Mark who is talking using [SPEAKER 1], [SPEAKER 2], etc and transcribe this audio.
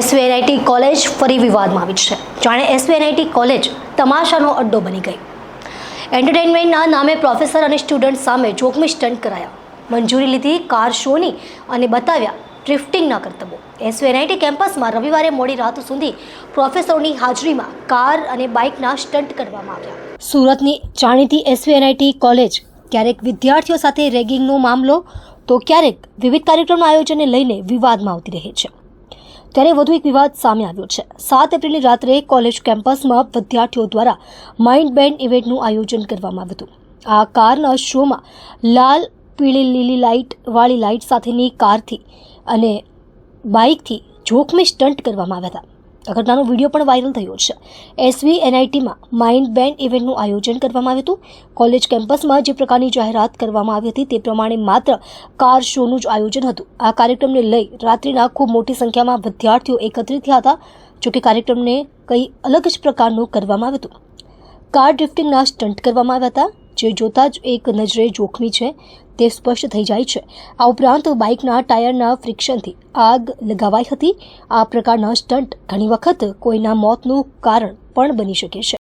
[SPEAKER 1] SVNIT college ફરી વિવાદમાં આવી છે. જાણે એસવીએનઆઈટી કોલેજ તમાશાનો અડ્ડો બની ગઈ. એન્ટરટેનમેન્ટના નામે પ્રોફેસર અને સ્ટુડન્ટ સામે જોખમી સ્ટન્ટ કરાયા. મંજૂરી લીધી કાર શોની અને બતાવ્યા ડ્રિફ્ટિંગના કરતબો એસવીએનઆઈટી કેમ્પસમાં રવિવારે મોડી રાત સુધી પ્રોફેસરોની હાજરીમાં કાર અને બાઇકના સ્ટન્ટ કરવામાં આવ્યા. સુરતની જાણીતી એસવીએનઆઈટી કોલેજ ક્યારેક વિદ્યાર્થીઓ સાથે રેગિંગનો મામલો, તો ક્યારેક વિવિધ કાર્યક્રમના આયોજનને લઈને વિવાદમાં આવતી રહે છે. ત્યારે વધુ એક વિવાદ સામે આવ્યો છે. સાત એપ્રિલની રાત્રે કોલેજ કેમ્પસમાં વિદ્યાર્થીઓ દ્વારા માઇન્ડ બેન્ડ ઇવેન્ટનું આયોજન કરવામાં આવ્યું હતું. આ કારના શોમાં લાલ, પીળી, લીલી લાઇટ વાળી લાઇટ સાથેની કારથી અને બાઇકથી જોખમી સ્ટન્ટ કરવામાં આવ્યા હતા. ઘટનાનો વીડિયો પણ વાયરલ થયો છે. એસવી એનઆઈટીમાં માઇન્ડ બેન્ડ ઇવેન્ટનું આયોજન કરવામાં આવ્યું હતું. કોલેજ કેમ્પસમાં જે પ્રકારની જાહેરાત કરવામાં આવી હતી તે પ્રમાણે માત્ર કાર શોનું જ આયોજન હતું. આ કાર્યક્રમને લઈ રાત્રિના ખૂબ મોટી સંખ્યામાં વિદ્યાર્થીઓ એકત્રિત થયા હતા જોકે કાર્યક્રમને કંઈ અલગ જ પ્રકારનું કરવામાં આવ્યું હતું. કાર ડ્રિફ્ટિંગના સ્ટન્ટ કરવામાં આવ્યા હતા. જે જોતા જ એક નજરે જોખમી છે, તે સ્પષ્ટ થઈ જાય છે. આ ઉપરાંત બાઇકના ટાયરના ફ્રિક્શનથી આગ લગાવાઈ હતી. આ પ્રકારના સ્ટન્ટ ઘણી વખત કોઈના મોતનું કારણ પણ બની શકે છે.